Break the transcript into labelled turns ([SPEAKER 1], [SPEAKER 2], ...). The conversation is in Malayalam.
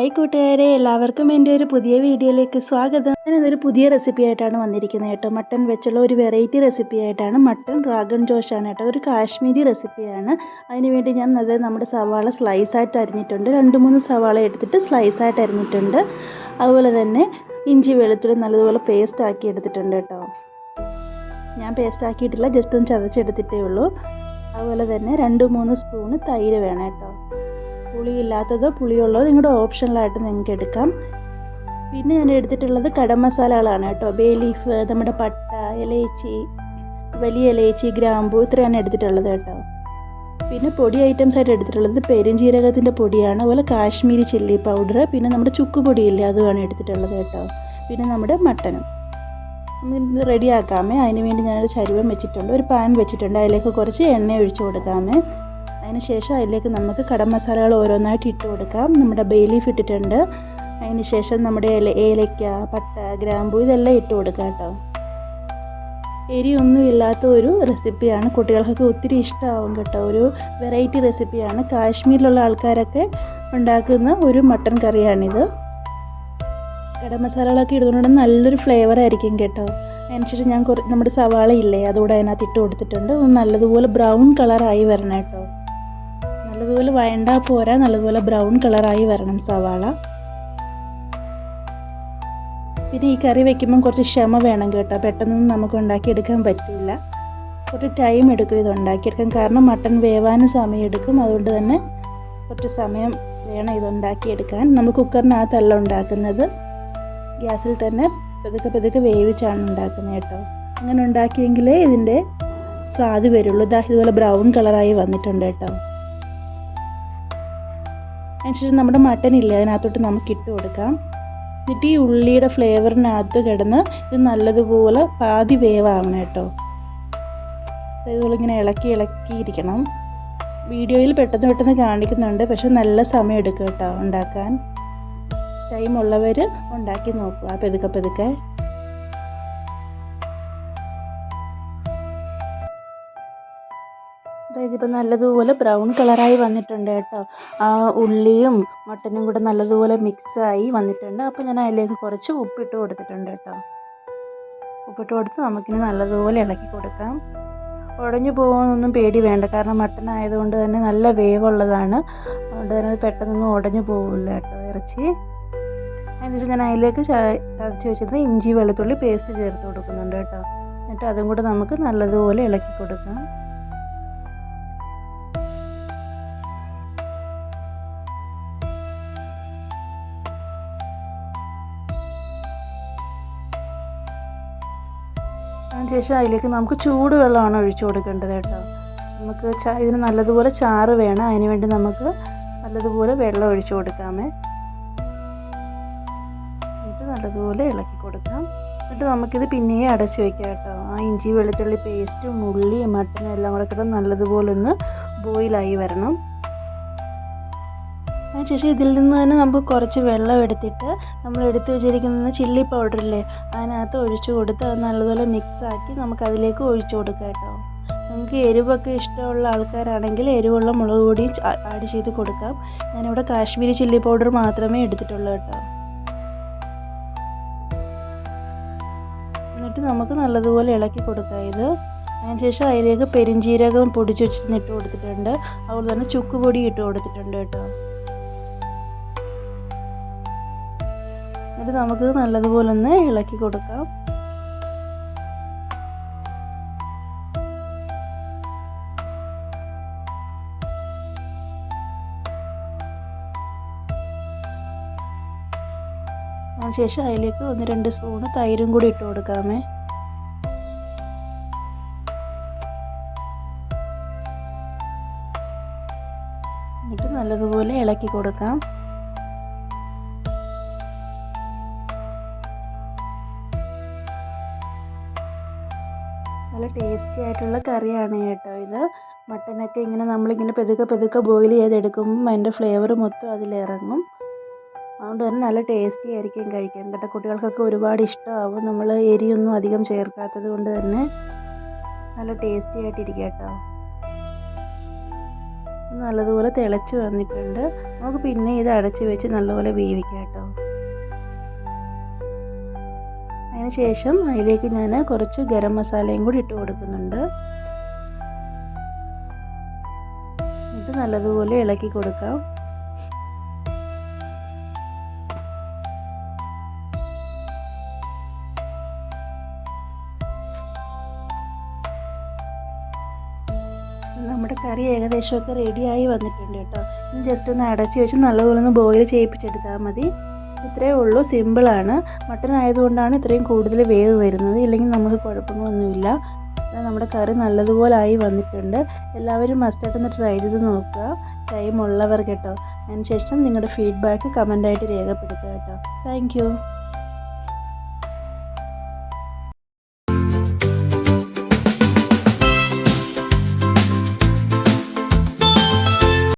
[SPEAKER 1] ഹായ് കൂട്ടുകാരെ എല്ലാവർക്കും എന്റെ ഒരു പുതിയ വീഡിയോയിലേക്ക് സ്വാഗതം. ഞാൻ ഇന്നൊരു പുതിയ റെസിപ്പി ആയിട്ടാണ് വന്നിരിക്കുന്നത് കേട്ടോ. മട്ടൺ വെച്ചുള്ള ഒരു വെറൈറ്റി റെസിപ്പി ആയിട്ടാണ്. മട്ടൺ ഡ്രാഗൺ ജോഷാണ് കേട്ടോ. ഒരു കാശ്മീരി റെസിപ്പിയാണ് അതിനുവേണ്ടി ഞാൻ അത് നമ്മുടെ സവാള സ്ലൈസ് ആയിട്ട് അരിഞ്ഞിട്ടുണ്ട്. രണ്ട് മൂന്ന് സവാള എടുത്തിട്ട് സ്ലൈസ് ആയിട്ട് അരിഞ്ഞിട്ടുണ്ട്. അതുപോലെ തന്നെ ഇഞ്ചി വെളുത്തുള്ളി നല്ലതുപോലെ പേസ്റ്റ് ആക്കി എടുത്തിട്ടുണ്ട് കേട്ടോ. ഞാൻ പേസ്റ്റ് ആക്കിയിട്ടില്ല ജസ്റ്റ് ഒന്ന് ചതച്ചെടുത്തിട്ടേ ഉള്ളൂ. അതുപോലെ തന്നെ രണ്ട് മൂന്ന് സ്പൂണ് തൈര് വേണം കേട്ടോ. പുളിയില്ലാത്തതോ പുളിയുള്ളത് നിങ്ങളുടെ ഓപ്ഷണലായിട്ട് നിങ്ങൾക്ക് എടുക്കാം. പിന്നെ ഞാൻ എടുത്തിട്ടുള്ളത് കടം മസാലകളാണ് കേട്ടോ. ബേ ലീഫ് നമ്മുടെ പട്ട ഇലയിച്ചി വലിയ ഇലയിച്ചി ഗ്രാമ്പു ഇത്രയാണ് എടുത്തിട്ടുള്ളത് കേട്ടോ. പിന്നെ പൊടി ഐറ്റംസ് ആയിട്ട് എടുത്തിട്ടുള്ളത് പെരുംജീരകത്തിന്റെ പൊടിയാണ്. അതുപോലെ കാശ്മീരി ചില്ലി പൗഡർ പിന്നെ നമ്മുടെ ചുക്ക് പൊടിയില്ലേ അതുമാണ് എടുത്തിട്ടുള്ളത് കേട്ടോ. പിന്നെ നമ്മുടെ മട്ടനും. റെഡിയാക്കാമേ അതിന് വേണ്ടി ഞാനൊരു ചരുവം വെച്ചിട്ടുണ്ട്. ഒരു പാൻ വെച്ചിട്ടുണ്ട്. അതിലേക്ക് കുറച്ച് എണ്ണ ഒഴിച്ചു കൊടുക്കാമേ. അതിന് ശേഷം അതിലേക്ക് നമുക്ക് കടം മസാലകൾ ഓരോന്നായിട്ട് ഇട്ട് കൊടുക്കാം. നമ്മുടെ ബേ ലീഫ് ഇട്ടിട്ടുണ്ട്. അതിനുശേഷം നമ്മുടെ ഏല ഏലയ്ക്ക പട്ട ഗ്രാമ്പു ഇതെല്ലാം ഇട്ട് കൊടുക്കാം കേട്ടോ. എരിയൊന്നും ഇല്ലാത്ത ഒരു റെസിപ്പിയാണ് കുട്ടികൾക്കൊക്കെ ഒത്തിരി ഇഷ്ടമാവും കേട്ടോ. ഒരു വെറൈറ്റി റെസിപ്പിയാണ് കാശ്മീരിലുള്ള ആൾക്കാരൊക്കെ ഉണ്ടാക്കുന്ന ഒരു മട്ടൺ കറിയാണിത്. ഗരം മസാലകളൊക്കെ ഇടുന്നതുകൊണ്ട് നല്ലൊരു ഫ്ലേവർ ആയിരിക്കും കേട്ടോ. അതിനുശേഷം ഞാൻ കുറേ നമ്മുടെ സവാള ഇല്ലേ അതുകൂടെ അതിനകത്ത് ഇട്ട് കൊടുത്തിട്ടുണ്ട്. ഒന്ന് നല്ലതുപോലെ ബ്രൗൺ കളറായി വരണം കേട്ടോ. നല്ലതുപോലെ വഴണ്ട പോരാ നല്ലതുപോലെ ബ്രൗൺ കളറായി വരണം സവാള. പിന്നെ ഈ കറി വെക്കുമ്പം കുറച്ച് ക്ഷമ വേണം കേട്ടോ. പെട്ടെന്നൊന്നും നമുക്ക് ഉണ്ടാക്കിയെടുക്കാൻ പറ്റില്ല. കുറച്ച് ടൈം എടുക്കും ഇത് ഉണ്ടാക്കിയെടുക്കാൻ. കാരണം മട്ടൺ വേവാനും സമയം എടുക്കും. അതുകൊണ്ട് തന്നെ കുറച്ച് സമയം വേണം ഇത് ഉണ്ടാക്കിയെടുക്കാൻ. നമ്മൾ കുക്കറിനകത്തല്ല ഉണ്ടാക്കുന്നത്. ഗ്യാസിൽ തന്നെ പതുക്കെ പതുക്കെ വേവിച്ചാണ് ഉണ്ടാക്കുന്നത് കേട്ടോ. അങ്ങനെ ഉണ്ടാക്കിയെങ്കിലേ ഇതിന്റെ സ്വാദ് വരുള്ളൂ. ഇതാ ഇതുപോലെ ബ്രൗൺ കളറായി വന്നിട്ടുണ്ട് കേട്ടോ. അതിനുശേഷം നമ്മുടെ മട്ടൻ ഇല്ലേ അതിനകത്തോട്ട് നമുക്ക് ഇട്ട് കൊടുക്കാം. എന്നിട്ട് ഈ ഉള്ളിയുടെ ഫ്ലേവറിനകത്ത് കിടന്ന് ഇത് നല്ലതുപോലെ പാതി വേവാവണം കേട്ടോ. ഇതുപോലെ ഇങ്ങനെ ഇളക്കി ഇളക്കിയിരിക്കണം. വീഡിയോയിൽ പെട്ടെന്ന് പെട്ടെന്ന് കാണിക്കുന്നുണ്ട് പക്ഷെ നല്ല സമയം എടുക്കും കേട്ടോ ഉണ്ടാക്കാൻ. ടൈം ഉള്ളവർ ഉണ്ടാക്കി നോക്കുക പെതുക്കെ പെതുക്കെ. അതായത് ഇപ്പോൾ നല്ലതുപോലെ ബ്രൗൺ കളറായി വന്നിട്ടുണ്ട് കേട്ടോ. ആ ഉള്ളിയും മട്ടനും കൂടെ നല്ലതുപോലെ മിക്സായി വന്നിട്ടുണ്ട്. അപ്പോൾ ഞാൻ അതിലേക്ക് കുറച്ച് ഉപ്പിട്ട് കൊടുത്തിട്ടുണ്ട് കേട്ടോ. ഉപ്പിട്ട് കൊടുത്ത് നമുക്കിനി നല്ലതുപോലെ ഇളക്കി കൊടുക്കാം. ഉടഞ്ഞു പോകുമെന്നൊന്നും പേടി വേണ്ട. കാരണം മട്ടൻ ആയതുകൊണ്ട് തന്നെ നല്ല വേവുള്ളതാണ്. അതുകൊണ്ട് തന്നെ പെട്ടെന്നൊന്നും ഉടഞ്ഞു പോകില്ല കേട്ടോ ഇറച്ചി. എന്നിട്ട് ഞാൻ അതിലേക്ക് ചതച്ച് വെച്ചിരുന്ന ഇഞ്ചി വെളുത്തുള്ളി പേസ്റ്റ് ചേർത്ത് കൊടുക്കുന്നുണ്ട് കേട്ടോ. എന്നിട്ട് അതും കൂടെ നമുക്ക് നല്ലതുപോലെ ഇളക്കി കൊടുക്കാം. അതിനുശേഷം അതിലേക്ക് നമുക്ക് ചൂടുവെള്ളമാണ് ഒഴിച്ചു കൊടുക്കേണ്ടത് കേട്ടോ. നമുക്ക് ഇതിന് നല്ലതുപോലെ ചാറ് വേണം. അതിന് വേണ്ടി നമുക്ക് നല്ലതുപോലെ വെള്ളം ഒഴിച്ചു കൊടുക്കാമേ. എന്നിട്ട് നല്ലതുപോലെ ഇളക്കി കൊടുക്കാം. എന്നിട്ട് നമുക്കിത് പിന്നെയും അടച്ച് വയ്ക്കാം കേട്ടോ. ആ ഇഞ്ചി വെളുത്തുള്ളി പേസ്റ്റും ഉള്ളിയും മട്ടനും എല്ലാം കൂടെ കിട്ടും നല്ലതുപോലെ ഒന്ന് ബോയിലായി വരണം. അതിനുശേഷം ഇതിൽ നിന്ന് തന്നെ നമുക്ക് കുറച്ച് വെള്ളം എടുത്തിട്ട് നമ്മൾ എടുത്തു വെച്ചിരിക്കുന്ന ചില്ലി പൗഡറില്ലേ അതിനകത്ത് ഒഴിച്ചു കൊടുത്ത് അത് ആക്കി നമുക്ക് അതിലേക്ക് ഒഴിച്ചു കൊടുക്കാം കേട്ടോ. നമുക്ക് എരിവൊക്കെ ഇഷ്ടമുള്ള ആൾക്കാരാണെങ്കിൽ എരിവുള്ള മുളക് പൊടി ആഡ് ചെയ്ത് കൊടുക്കാം. ഞാനിവിടെ കാശ്മീരി ചില്ലി പൗഡർ മാത്രമേ എടുത്തിട്ടുള്ളൂ കേട്ടോ. എന്നിട്ട് നമുക്ക് നല്ലതുപോലെ ഇളക്കി കൊടുക്കാം ഇത്. അതിനുശേഷം അതിലേക്ക് പെരിഞ്ജീരകം പൊടിച്ച് വെച്ചിട്ട് ഇട്ട് കൊടുത്തിട്ടുണ്ട്. അതുപോലെ തന്നെ ചുക്ക് പൊടി ഇട്ട് കൊടുത്തിട്ടുണ്ട് കേട്ടോ. എന്നിട്ട് നമുക്ക് നല്ലതുപോലെ ഒന്ന് ഇളക്കി കൊടുക്കാം. അതിനുശേഷം അതിലേക്ക് ഒന്ന് രണ്ട് സ്പൂണ് തൈരും കൂടി ഇട്ട് കൊടുക്കാമേ. എന്നിട്ട് നല്ലതുപോലെ ഇളക്കി കൊടുക്കാം. നല്ല ടേസ്റ്റി ആയിട്ടുള്ള കറിയാണ് കേട്ടോ ഇത്. മട്ടനൊക്കെ ഇങ്ങനെ നമ്മളിങ്ങനെ പെതുക്കെ പെതുക്കെ ബോയിൽ ചെയ്തെടുക്കുമ്പം അതിന്റെ ഫ്ലേവർ മൊത്തം അതിലിറങ്ങും. അതുകൊണ്ട് തന്നെ നല്ല ടേസ്റ്റി ആയിരിക്കും കഴിക്കാൻ. കേട്ടോ കുട്ടികൾക്കൊക്കെ ഒരുപാട് ഇഷ്ടമാവും. നമ്മൾ എരിയൊന്നും അധികം ചേർക്കാത്തത് കൊണ്ട് തന്നെ നല്ല ടേസ്റ്റി ആയിട്ടിരിക്കും കേട്ടോ. നല്ലതുപോലെ തിളച്ച് വന്നിട്ടുണ്ട്. നമുക്ക് പിന്നെ ഇത് അടച്ച് വെച്ച് നല്ലപോലെ വേവിക്കാം കേട്ടോ. ശേഷം അതിലേക്ക് ഞാൻ കുറച്ച് ഗരം മസാലയും കൂടി ഇട്ട് കൊടുക്കുന്നുണ്ട്. ഇത് നല്ലതുപോലെ ഇളക്കി കൊടുക്കാം. നമ്മുടെ കറി ഏകദേശമൊക്കെ റെഡിയായി വന്നിട്ടുണ്ട് കേട്ടോ. ജസ്റ്റ് ഒന്ന് അടച്ചു വെച്ച് നല്ലതുപോലെ ഒന്ന് ബോയിൽ ചെയ്യിപ്പിച്ചെടുത്താൽ മതി. ഇത്രയേ ഉള്ളൂ. സിമ്പിളാണ് മട്ടൺ ആയതുകൊണ്ടാണ് ഇത്രയും കൂടുതൽ വേവ് വരുന്നത്. ഇല്ലെങ്കിൽ നമുക്ക് കുഴപ്പങ്ങളൊന്നുമില്ല. നമ്മുടെ കറി നല്ലതുപോലെ ആയി വന്നിട്ടുണ്ട്. എല്ലാവരും മസ്റ്റായിട്ടൊന്ന് ട്രൈ ചെയ്ത് നോക്കുക. ടൈം ഉള്ളവർ കേട്ടോ. അതിനുശേഷം നിങ്ങളുടെ ഫീഡ്ബാക്ക് കമന്റായിട്ട് രേഖപ്പെടുത്തുക കേട്ടോ. താങ്ക്